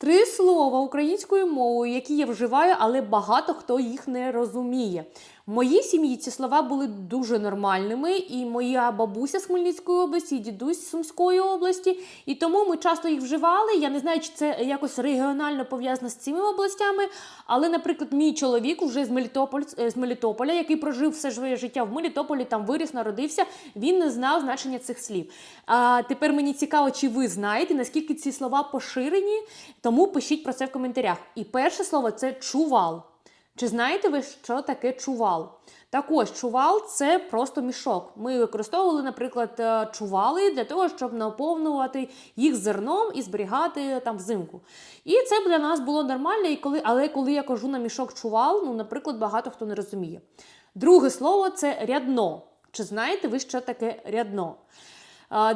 Три слова українською мовою, які я вживаю, але багато хто їх не розуміє. В моїй сім'ї ці слова були дуже нормальними, і моя бабуся з Хмельницької області, і дідусь з Сумської області. І тому ми часто їх вживали. Я не знаю, чи це якось регіонально пов'язано з цими областями. Але, наприклад, мій чоловік вже з Мелітополь з Мелітополя, який прожив все своє життя в Мелітополі, там виріс, народився. Він не знав значення цих слів. А тепер мені цікаво, чи ви знаєте, наскільки ці слова поширені, тому пишіть про це в коментарях. І перше слово це чувал. Чи знаєте ви, що таке чувал? Так ось, чувал це просто мішок. Ми використовували, наприклад, е, чували для того, щоб наповнювати їх зерном і зберігати там взимку. І це для нас було нормально, і коли, але коли я кажу на мішок чувал, ну, наприклад, багато хто не розуміє. Друге слово це рядно. Чи знаєте ви, що таке рядно?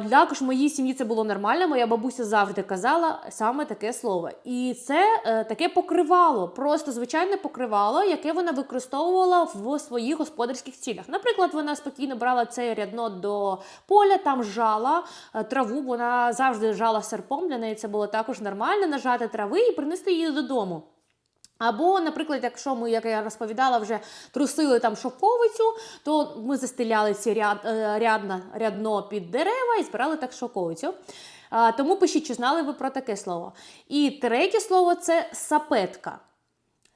Також в моїй сім'ї це було нормально. Моя бабуся завжди казала саме таке слово. І це е, таке покривало, просто звичайне покривало, яке вона використовувала в своїх господарських цілях. Наприклад, вона спокійно брала це рядно до поля, там жала е, траву. Вона завжди жала серпом. Для неї це було також нормально нажати трави і принести її додому. Або, наприклад, якщо ми, як я розповідала, вже трусили там шоковицю, то ми застеляли ці ряд, рядно, рядно під дерева і збирали так шоковицю. Тому пишіть, чи знали ви про таке слово. І третє слово це сапетка.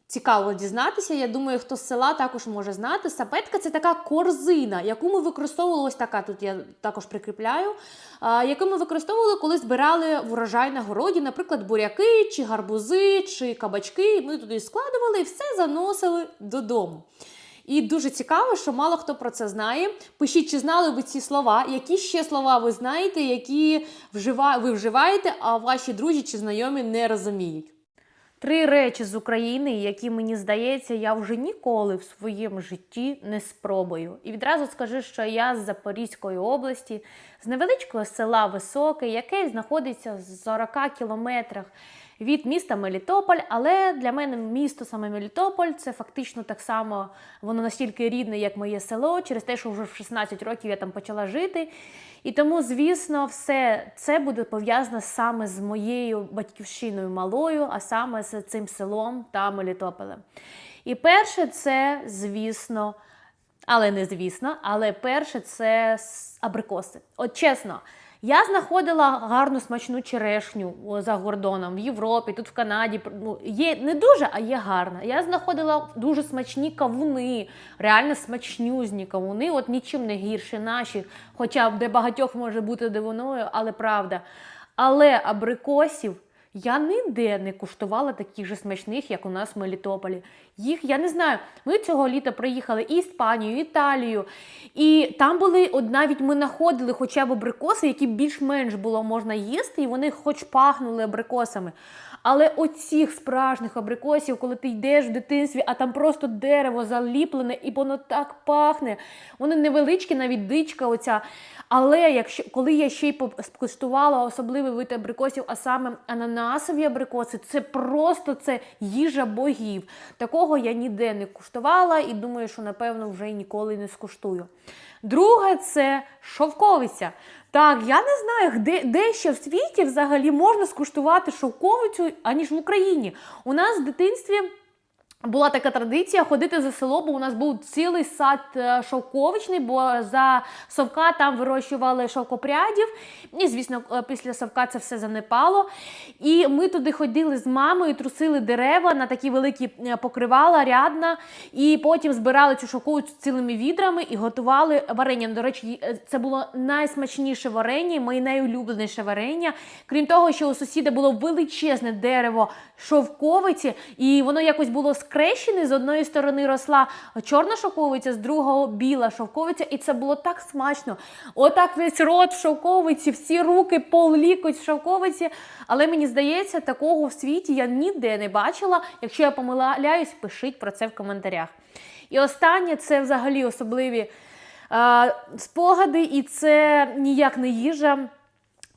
Цікаво дізнатися. Я думаю, хто з села також може знати. Сапетка це така корзина, яку ми використовували ось така. Тут я також прикріпляю, яку ми використовували, коли збирали врожай на городі, наприклад, буряки, чи гарбузи, чи кабачки. Ми туди складували і все заносили додому. І дуже цікаво, що мало хто про це знає. Пишіть, чи знали ви ці слова, які ще слова ви знаєте, які ви вживаєте, а ваші друзі чи знайомі не розуміють. Три речі з України, які мені здається, я вже ніколи в своєму житті не спробую. І відразу скажу, що я з Запорізької області, з невеличкого села Високе, яке знаходиться в 40 кілометрах від міста Мелітополь. Але для мене місто саме Мелітополь це фактично так само воно настільки рідне, як моє село, через те, що вже в 16 років я там почала жити. І тому, звісно, все це буде пов'язано саме з моєю батьківщиною малою, а саме з цим селом та Мелітополем. І перше, це, звісно, але не звісно, але перше це абрикоси. От чесно. Я знаходила гарну смачну черешню за гордоном в Європі, тут в Канаді. Ну, є не дуже, а є гарна. Я знаходила дуже смачні кавуни, реально смачнюзні кавуни, от нічим не гірше наші, хоча б де багатьох може бути дивиною, але правда. Але абрикосів я ніде не куштувала таких же смачних, як у нас в Мелітополі. Їх я не знаю. Ми цього літа приїхали і Іспанію, і Італію. І там були, навіть ми знаходили хоча б абрикоси, які більш-менш було можна їсти, і вони хоч пахнули абрикосами. Але оцих справжніх абрикосів, коли ти йдеш в дитинстві, а там просто дерево заліплене, і воно так пахне. Вони невеличкі, навіть дичка оця. Але якщо коли я ще й скуштувала особливий вид абрикосів, а саме ананасові абрикоси, це просто це їжа богів. Такого я ніде не куштувала і думаю, що напевно вже ніколи не скуштую. Друге це шовковиця. Так, я не знаю, де, де ще в світі взагалі можна скуштувати шовковицю, аніж в Україні. У нас в дитинстві. Була така традиція ходити за село, бо у нас був цілий сад е, шовковичний, бо за совка там вирощували шовкопрядів. І, звісно, е, після совка це все занепало. І ми туди ходили з мамою, трусили дерева на такі великі е, покривала, рядна, і потім збирали цю шовковицю цілими відрами і готували варення. До речі, це було найсмачніше варення, моє найулюбленіше варення. Крім того, що у сусіда було величезне дерево шовковиці, і воно якось було скрещене. З одної сторони росла чорна шовковиця, з другого біла шовковиця, і це було так смачно. Отак весь рот в шовковиці, всі руки, пол лікоть в шовковиці. Але мені здається, такого в світі я ніде не бачила. Якщо я помиляюсь, пишіть про це в коментарях. І останнє це взагалі особливі е, спогади, і це ніяк не їжа.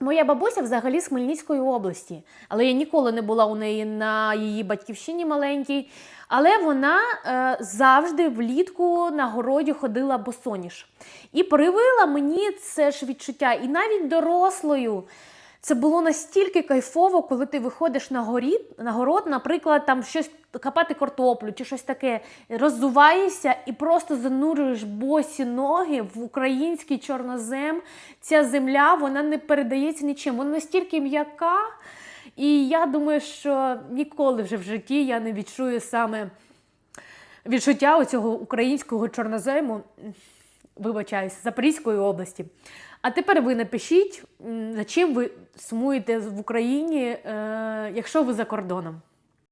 Моя бабуся взагалі з Хмельницької області, але я ніколи не була у неї на її батьківщині маленькій. Але вона е, завжди влітку на городі ходила босоніж. І привила мені це ж відчуття, і навіть дорослою. Це було настільки кайфово, коли ти виходиш на, горі, на город, наприклад, там щось копати картоплю чи щось таке, роззуваєшся і просто занурюєш босі ноги в український чорнозем. Ця земля вона не передається нічим. Вона настільки м'яка. І я думаю, що ніколи вже в житті я не відчую саме відчуття оцього українського чорнозему, вибачаюсь, Запорізької області. А тепер ви напишіть, за чим ви сумуєте в Україні, е, якщо ви за кордоном.